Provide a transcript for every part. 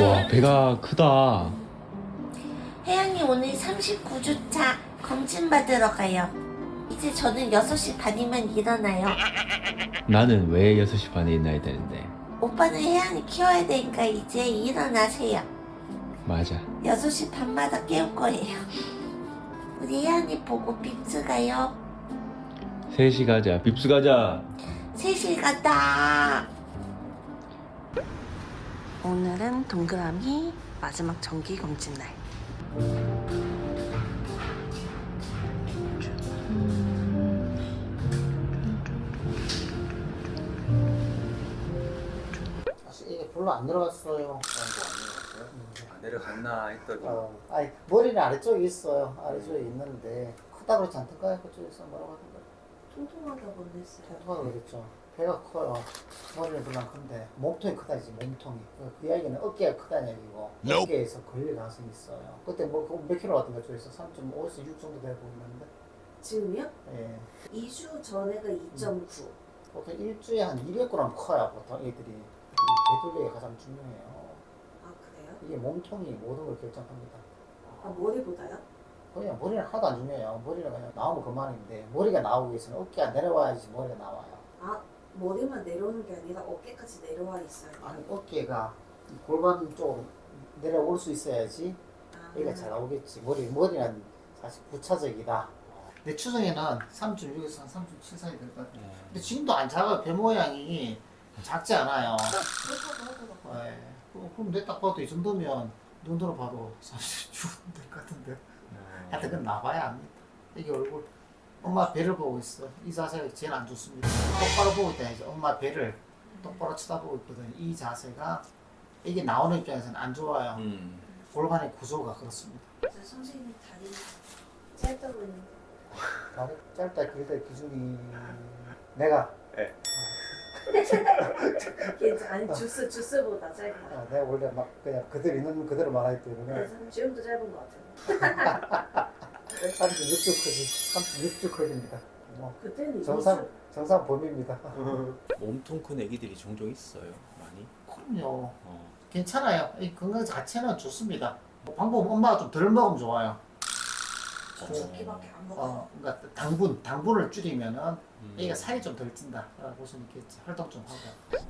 와 배가 크다. 혜영이 오늘 39주차 검진 받으러 가요. 이제 저는 6시 반이면 일어나요. 나는 왜 6시 반에 일어나야 되는데? 오빠는 혜영이 키워야 되니까 이제 일어나세요. 맞아. 6시 반마다 깨울 거예요. 우리 혜영이 보고 빕스 가요. 3시 가자. 빕스 가자. 3시 간다. 오늘은 동그라미 마지막 정기 검진 날. 사실 이게 별로 안 들어갔어요. 안 내려갔나 했더니 어, 아니 머리는 아래쪽에 있어요. 아래쪽에 있는데 크다 그러지 않던가요? 그쪽에서 뭐라고 하던가? 통통하다고 했어요. 통통하다 그랬죠. 배가 커요. 머리는 별로 안 큰데 몸통이 크다지 몸통이. 그, 그 이야기는 어깨가 크다는 얘기고 어깨에서 걸릴 가능성이 있어요. 그때 뭐몇 킬로 같은 거 쪽에서 3.5에서 6 정도 되고 있는데 지금요? 예. 2주 전에가 2.9. 보통 일주에 한 200g 커요. 보통 애들이. 이 배돌리가 가장 중요해요. 아 그래요? 이게 몸통이 모든 걸 결정합니다. 아 머리보다요? 그냥 머리는 하나도 안 중요해요. 머리는 그냥 나오면 그만인데 머리가 나오기 위해서는 어깨가 내려와야지 머리가 나와요. 아 머리만 내려오는 게 아니라 어깨까지 내려와 있어요. 아니 어깨가 이 골반 쪽으로 내려올 수 있어야지 아, 여기가 잘 나오겠지. 머리 머리는 사실 부차적이다. 내 추정에는 3.6에서 한 3.7 사이 될 것 같아 요. 근데 지금도 안 작아요. 배 모양이 작지 않아요. 그렇다고 하더라고요. 네. 그럼- 그럼 내 딱 봐도 이 정도면 눈으로 봐도 36 될것 같은데. 하여튼 그건 나봐야 합니다. 이게 얼굴. 엄마 배를 보고 있어. 이 자세가 제일 안 좋습니다. 똑바로 보고 있다 엄마 배를 똑바로 쳐다보고 있거든요. 이 자세가 이게 나오는 입장에서는 안 좋아요. 음. 골반의 구조가 그렇습니다. 저 선생님 다리 짧다 보이는데. 다리 짧다 길다 기준이 내가 괜찮 아니 주스 주스보다 짧아. 아, 내가 원래 막 그냥 그대로 있는 그대로 말하기 때문에 그래서 지금도 짧은 것 같아요. 36주 크기 36주 크기입니다. 뭐 그때는 정상 정상 범위입니다. 몸통 큰 애기들이 종종 있어요. 많이. 그럼요. 어. 괜찮아요. 이 건강 자체는 좋습니다. 방법 엄마가 좀 덜 먹으면 좋아요. 저 두끼밖에 안 먹어. 어, 그러니까 당분 당분을 줄이면은 음. 애가 살이 좀 덜 찐다. 라고 보시면 있겠지. 활동 좀 하고.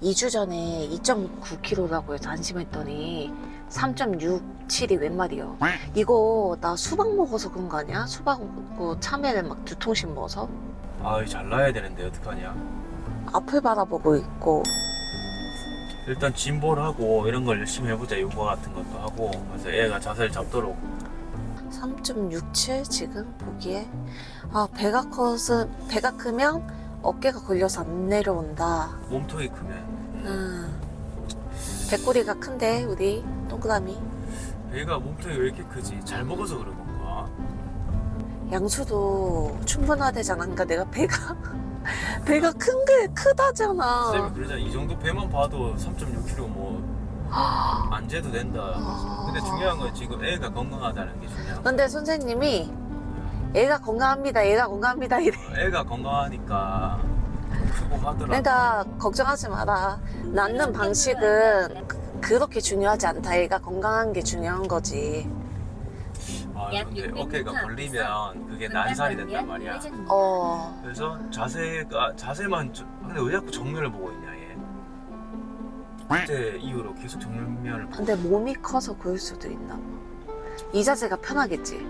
2주 전에 2.9kg라고 해서 안심했더니 3.67이 웬 말이요? 이거 나 수박 먹어서 그런 거 아니야? 수박 먹고 참외를 막 두 통씩 먹어서 아이 잘라야 되는데 어떡하냐. 앞을 바라보고 있고 일단 짐볼하고 이런 걸 열심히 해보자. 요가 같은 것도 하고. 그래서 애가 자세를 잡도록. 3.67 지금 보기에 아 배가 커서 배가 크면 어깨가 걸려서 안 내려온다. 몸통이 크면. 음. 배꼽이가 큰데 우리 동그라미 애가 몸통이 왜 이렇게 크지? 잘 먹어서 그런 건가? 양수도 충분하대잖아. 그러니까 내가 배가 배가 큰 게 크다잖아. 쌤이 그러잖아. 이 정도 배만 봐도 3.6kg 뭐. 안 재도 된다. 근데 중요한 건 지금 애가 건강하다는 게 중요한 거. 근데 선생님이 애가 건강합니다. 애가 건강합니다. 이래. 애가 건강하니까 크고 하더라. 그러니까 걱정하지 마라. 낳는 방식은 그- 그렇게 중요하지 않다. 애가 건강한 게 중요한 거지. 아 근데 어깨가 걸리면 그게 난살이 된단 말이야. 어. 그래서 자세가 자세만 저- 근데 왜 자꾸 정면을 보고 있냐 얘. 그때 이후로 계속 정면을 보고. 근데 몸이 커서 그럴 수도 있나 봐. 이 자세가 편하겠지.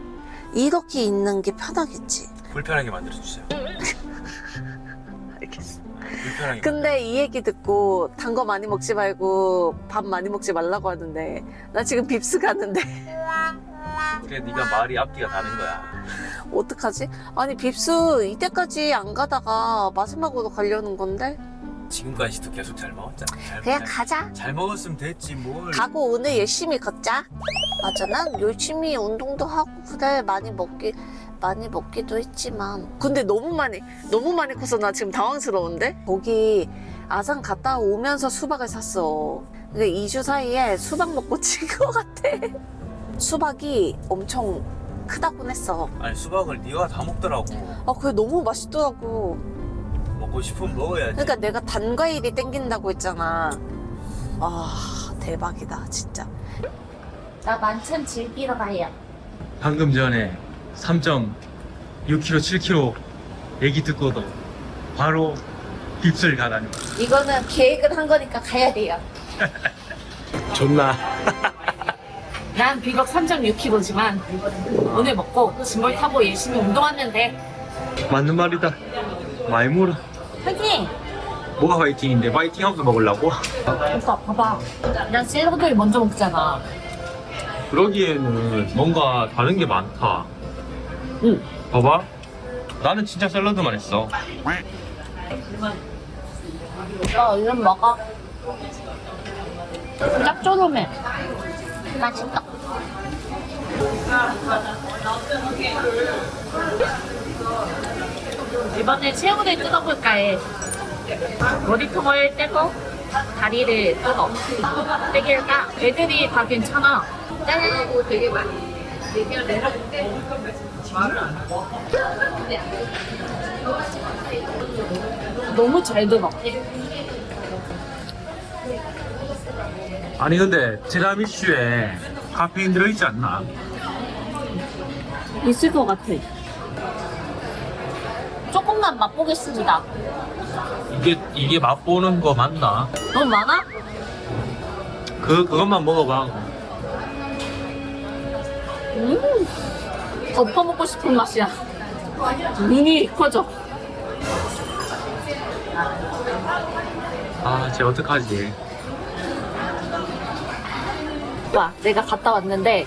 이렇게 있는 게 편하겠지. 불편하게 만들어 주세요. 알겠어. 불편하게. 근데 이 얘기 듣고 단 거 많이 먹지 말고 밥 많이 먹지 말라고 하는데 나 지금 빕스 갔는데 그래 네가 말이 앞뒤가 다른 거야. 어떡하지? 아니 빕스 이때까지 안 가다가 마지막으로 가려는 건데 지금까지도 계속 잘 먹었잖아. 잘, 그냥 잘, 가자. 잘 먹었으면 됐지 뭘. 가고 오늘 열심히 걷자. 맞아, 난 열심히 운동도 하고 그래 많이 먹기 많이 먹기도 했지만 근데 너무 많이 너무 많이 커서 나 지금 당황스러운데 거기 아산 갔다 오면서 수박을 샀어. 근데 2주 사이에 수박 먹고 친것 같아. 수박이 엄청 크다곤 했어. 아니 수박을 네가 다 먹더라고. 아, 그게 너무 맛있더라고. 먹고 싶으면 먹어야지. 그러니까 내가 단 과일이 땡긴다고 했잖아. 아, 대박이다 진짜. 나 만찬 즐기러 가요. 방금 전에 3.6kg, 7kg 얘기 듣고도 바로 빕스를 가다니. 이거는 계획을 한 거니까 가야 돼요. 존나. 난 비록 3.6kg지만 오늘 먹고 짐벌 타고 열심히 운동하는데 맞는 말이다. 많이 물어. 화이팅! 뭐가 화이팅인데 화이팅 하면서 먹으려고? 오빠 봐봐 난 샐러드를 먼저 먹잖아 그러기에는 뭔가 다른 게 많다. 응. 봐봐. 나는 진짜 샐러드만 했어. 나 얼른 먹어 짭조름해 맛있다 이번에 새우를 뜯어볼까 해 머리통을 떼고 다리를 뜯어. 되게까? 애들이 다 괜찮아. 떼고 되게 많이 너무 잘 들어. 아니 근데 티라미슈에 카페인 들어있지 않나? 있을 것 같아 조금만 맛보겠습니다 이게 이게 맛보는 거 맞나? 너무 많아? 그 그것만 먹어봐. 음, 덮어 먹고 싶은 맛이야. 눈이 커져. 아, 쟤 어떡하지? 와, 내가 갔다 왔는데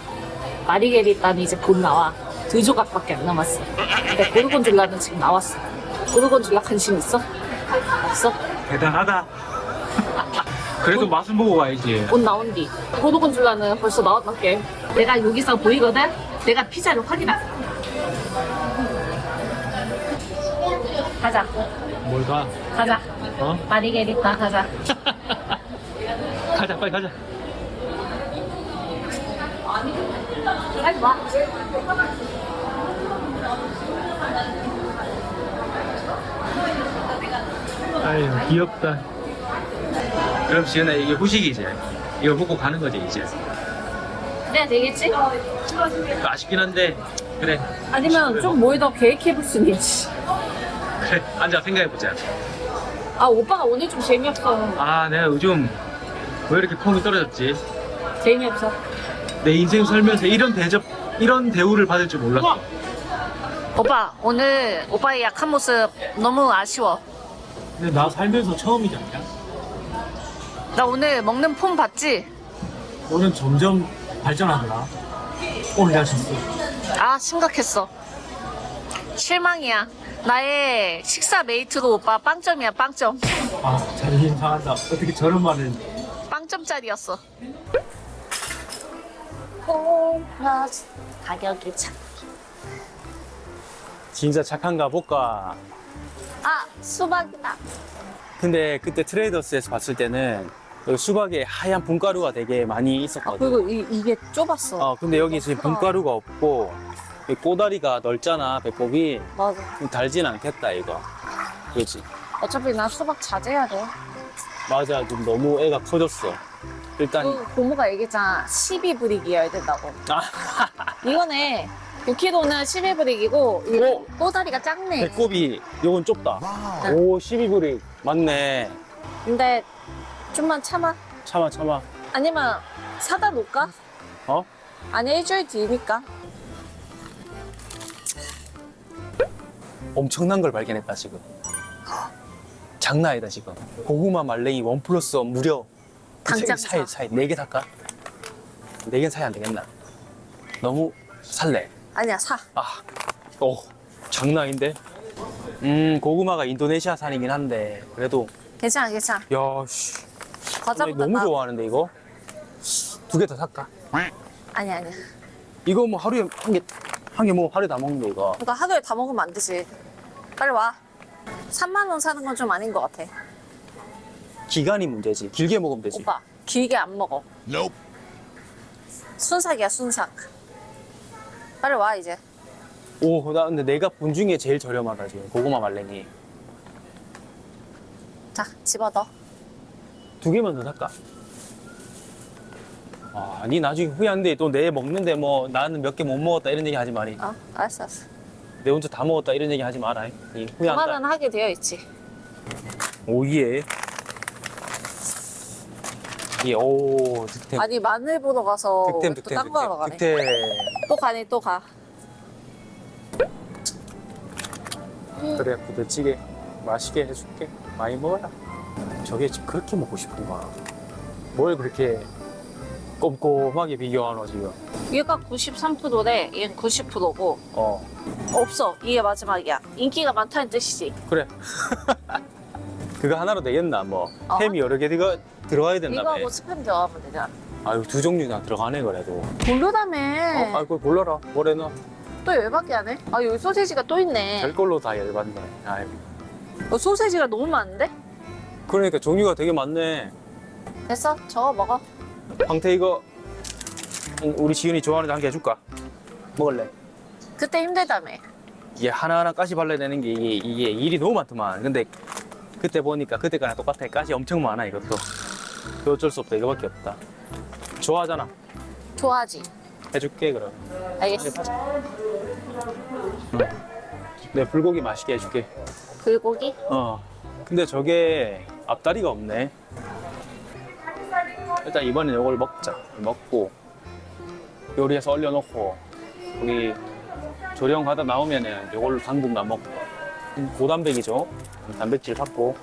마리게리따는 이제 곧 나와. 두 조각밖에 안 남았어. 근데 고르곤졸라는 지금 나왔어. 고르곤졸라 관심 있어? 없어? 대단하다. 그래도 맛은 보고 가야지. 곧 나온디. 고르곤졸라는 벌써 나왔던게. 내가 여기서 보이거든? 내가 피자를 확인할게. 가자. 뭘 가? 가자. 어? 마리게리따 가자. 가자, 빨리 가자. 빨리 와. 아유, 귀엽다. 그럼 지은아 이게 후식이지. 이거 먹고 가는 거지 이제. 그래야 되겠지? 아쉽긴 한데 그래 아니면 좀뭘더 계획해볼 수는 있지. 그래 앉아 생각해보자. 아, 오빠가 오늘 좀 재미없어. 아 내가 요즘 왜 이렇게 폼이 떨어졌지? 재미없어. 내 인생 살면서 이런 대접 이런 대우를 받을 줄 몰랐어. 오빠 오늘 오빠의 약한 모습 너무 아쉬워. 근데 나 살면서 처음이지 않냐? 나 오늘 먹는 폼 봤지? 오늘 점점 발전하더라. 오늘 내가 졌어. 아 심각했어. 실망이야. 나의 식사 메이트도 오빠 빵점이야 빵점. 아 자존심 상한다. 어떻게 저런 말을 빵점짜리였어. 홈 플러스 가격이 참. 진짜 착한가 볼까. 아 수박이다. 근데 그때 트레이더스에서 봤을 때는 여기 수박에 하얀 분가루가 되게 많이 있었거든. 그리고 이, 이게 좁았어. 어, 근데 여기 지금 분가루가 없고 이 꼬다리가 넓잖아, 배꼽이. 맞아. 좀 달진 않겠다, 이거. 그렇지. 어차피 나 수박 자제해야 돼. 맞아, 좀 너무 애가 커졌어. 일단, 그 고모가 얘기했잖아. 12브릭이어야 된다고. 아, 이거네. 6kg는 12브릭이고 이거 꼬다리가 작네. 배꼽이, 요건 좁다. 오, 12불이 맞네. 근데 좀만 참아. 참아, 참아. 아니면 사다 놓을까? 어? 아니 일주일 뒤니까. 엄청난 걸 발견했다, 지금. 장난 아니다, 지금. 고구마 말랭이 원 플러스 원 무려 당장 사이, 사. 사이. 네개 살까? 네 개 사이 안 되겠나? 너무 살래. 아니야 사. 아, 오, 장난 아닌데? 음, 고구마가 인도네시아산이긴 한데, 그래도, 괜찮아 괜찮아. 야, 씨. 과자보다 너무 나- 좋아하는데, 이거? 두 개 더 살까? 아니 아니. 이거 뭐 하루에 한 개, 한 개 뭐 하루에 다 먹는데, 이거. 그러니까 하루에 다 먹으면 안 되지. 빨리 와. 3만 원 사는 건 좀 아닌 것 같아. 기간이 문제지. 길게 먹으면 되지. 오빠 길게 안 먹어. 순삭이야 순삭. 빨리 와 이제. 오, 나 근데 내가 본 중에 제일 저렴하다, 지금. 고구마 말랭이. 자 집어넣어. 두 개만 더 살까? 아, 니 나중에 후회한데 또 내 먹는데 뭐 나는 몇 개 못 먹었다 이런 얘기 하지 마리. 어 알았어 알았어 내 혼자 다 먹었다 이런 얘기 하지 마라. 니 후회한다. 그만은 하게 되어 있지 오예. 예, 오, 득템. 아니 마늘 보러 가서 득템, 또 득템, 딴거 하러 가네 득템. 또 가니 또가 그래, 부대찌개 맛있게 해줄게. 많이 먹어라. 저게 지금 그렇게 먹고 싶은가? 뭘 그렇게 꼼꼼하게 비교하노, 지금? 얘가 93%래 얘는 90%고 어, 없어 이게 마지막이야 인기가 많다는 뜻이지 그래. 그거 하나로 되겠나, 뭐. 어. 햄이 여러 개 들어가, 들어가야 된다며. 이거하고 스팸 들어가면 되잖아 아유, 두 종류나 들어가네, 그래도. 고르다며 어, 아이고, 골라라. 뭐래너? 또 열받게 하네 아 여기 소세지가 또 있네 별걸로 다 열받네. 아이고. 어, 소세지가 너무 많은데? 그러니까 종류가 되게 많네. 됐어 저거 먹어 황태 이거 우리 지은이 좋아하는 거한개 해줄까? 먹을래? 그때 힘들다며 이게 하나하나 가시 발라야 되는 게 이게, 이게 일이 너무 많더만. 근데 그때 보니까 그때가랑 똑같아. 가시 엄청 많아 이것도. 그 어쩔 수 없다. 이거밖에 없다. 좋아하잖아. 좋아하지 해줄게 그럼. 알겠어 내 불고기 맛있게 해줄게. 불고기? 어. 근데 저게 앞다리가 없네. 일단 이번엔 이걸 먹자. 먹고 요리해서 얼려놓고 우리 조령 하다 나오면은 이걸로 당분간 먹고 음, 고단백이죠. 단백질 받고.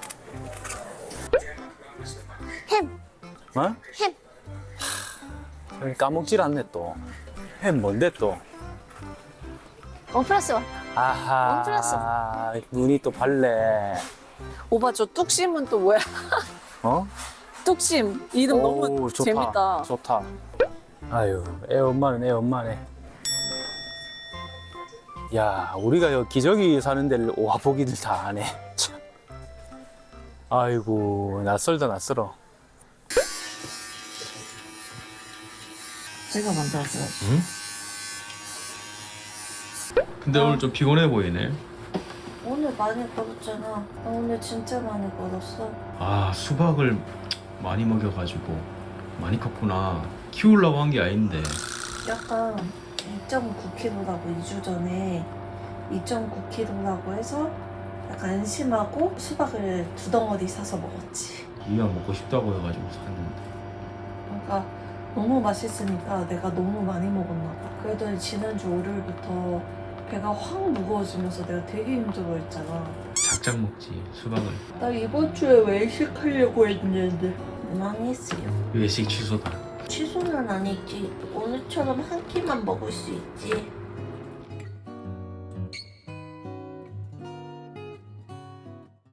햄! 어? 햄! 하, 까먹질 않네 또. 햄 뭔데 또? 원 플러스 원 아하. 원 플러스. 눈이 또 발래. 오빠 저 뚝심은 또 뭐야? 어? 뚝심 이름 너무 오, 좋다. 재밌다 좋다. 아유, 애 엄마는 애 엄마네. 야, 우리가 여기 기저귀 사는 데를 와 보기들 다안 해. 참. 아이고, 낯설다 낯설어. 제가 만들었어요. 근데 오늘 좀 피곤해 보이네. 오늘 많이 걸었잖아. 나 오늘 진짜 많이 걸었어. 아 수박을 많이 먹여가지고 많이 컸구나. 키우려고 한 게 아닌데. 약간 2.9kg라고 2주 전에 2.9kg라고 해서 약간 안심하고 수박을 두 덩어리 사서 먹었지. 이가 먹고 싶다고 해가지고 샀는데. 그러니까 너무 맛있으니까 내가 너무 많이 먹었나 봐. 그러더니 지난주 월요일부터 배가 확 무거워지면서 내가 되게 힘들어했잖아. 작작 먹지 수박을. 나 이번 주에 외식하려고 했는데 망했어요. 외식 취소다. 취소는 아니지. 오늘처럼 한 끼만 먹을 수 있지.